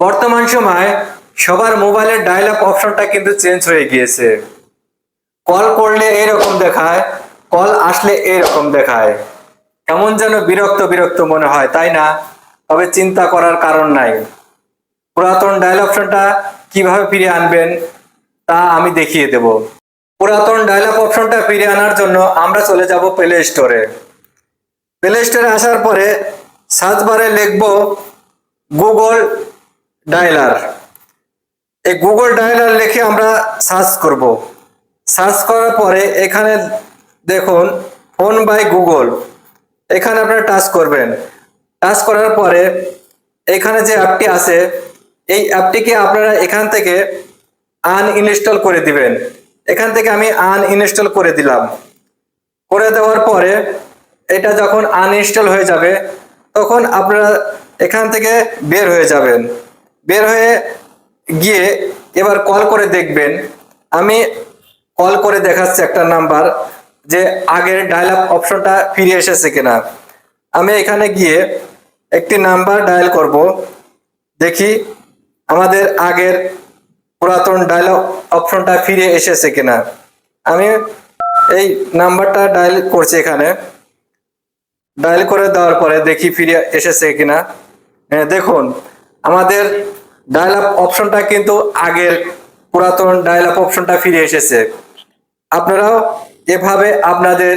বর্তমান সময় সবার মোবাইলের ডায়াল আপ অপশনটা কিন্তু চেঞ্জ হয়ে গিয়েছে। কল করলে এরকম দেখায় কল আসলে এরকম দেখায়। কেমন যেন বিরক্ত বিরক্ত মনে হয়, তাই না? তবে চিন্তা করার কারণ নাই। পুরাতন ডায়াল অপশনটা কীভাবে ফিরিয়ে আনবেন, তা আমি দেখিয়ে দেব। পুরাতন ডায়াল আপ অপশনটা ফিরিয়ে আনার জন্য আমরা চলে যাব প্লে স্টোরে প্লে স্টোরে আসার পরে সার্চ বারে লিখব গুগল ডায়লার। এই গুগল ডায়লার লিখে আমরা সার্চ করব। সার্চ করার পরে এখানে দেখুন, ফোন বাই গুগল। এখানে আপনারা টাচ করবেন। টাচ করার পরে এখানে যে অ্যাপটি আছে, এই অ্যাপটিকে আপনারা এখান থেকে আনইনস্টল করে দিবেন। এখান থেকে আমি আনইনস্টল করে দিলাম। করে দেওয়ার পরে এটা যখন আনইনস্টল হয়ে যাবে, তখন আপনারা এখান থেকে বের হয়ে যাবেন। বের হয়ে গিয়ে এবার কল করে দেখবেন। আমি কল করে দেখাচ্ছি একটা নাম্বার যে আগের ডায়াল আপ অপশনটা ফিরে এসেছে কিনা। আমি এখানে গিয়ে একটি নাম্বার ডায়াল করব। দেখি আমাদের আগের পুরাতন ডায়াল অপশনটা ফিরে এসেছে কিনা। আমি এই নাম্বারটা ডায়াল করছি এখানে। ডায়াল করে দেওয়ার পরে দেখি ফিরে এসেছে কিনা। হ্যাঁ, দেখুন। আমাদের ডায়াল আপ অপশনটা কিন্তু আগের পুরাতন ডায়াল আপ অপশনটা ফিরে এসেছে। আপনারাও এভাবে আপনাদের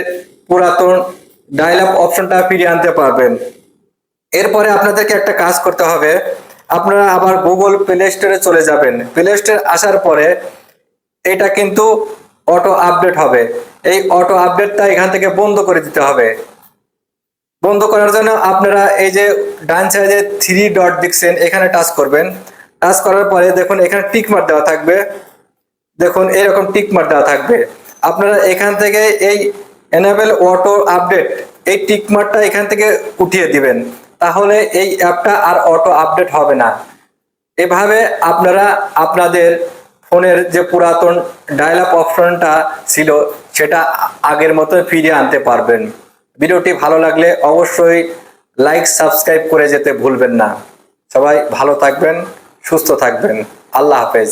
পুরাতন ডায়াল আপ অপশনটা ফিরিয়ে আনতে পারবেন। এরপরে আপনাদেরকে একটা কাজ করতে হবে। আপনারা আবার গুগল প্লে স্টোরে চলে যাবেন। প্লে স্টোরে আসার পরে এটা কিন্তু অটো আপডেট হবে। এই অটো আপডেটটা এখান থেকে বন্ধ করে দিতে হবে। বন্ধ করার জন্য আপনারা এই যে ডান সাইডে থ্রি ডট দেখছেন এখানে টাচ করবেন। টাচ করার পরে দেখুন এখানে টিক মার দেওয়া থাকবে। দেখুন এরকম টিক মার দেওয়া থাকবে। আপনারা এখান থেকে এই এনাবেল অটো আপডেট এই টিক মারটা এখান থেকে উঠিয়ে দিবেন। তাহলে এই অ্যাপটা আর অটো আপডেট হবে না। এভাবে আপনারা আপনাদের ফোনের যে পুরাতন ডায়াল আপ অপশনটা ছিল, সেটা আগের মতো ফিরিয়ে আনতে পারবেন। ভিডিওটি ভালো লাগলে অবশ্যই লাইক, সাবস্ক্রাইব করে যেতে ভুলবেন না। সবাই ভালো থাকবেন, সুস্থ থাকবেন। আল্লাহ হাফেজ।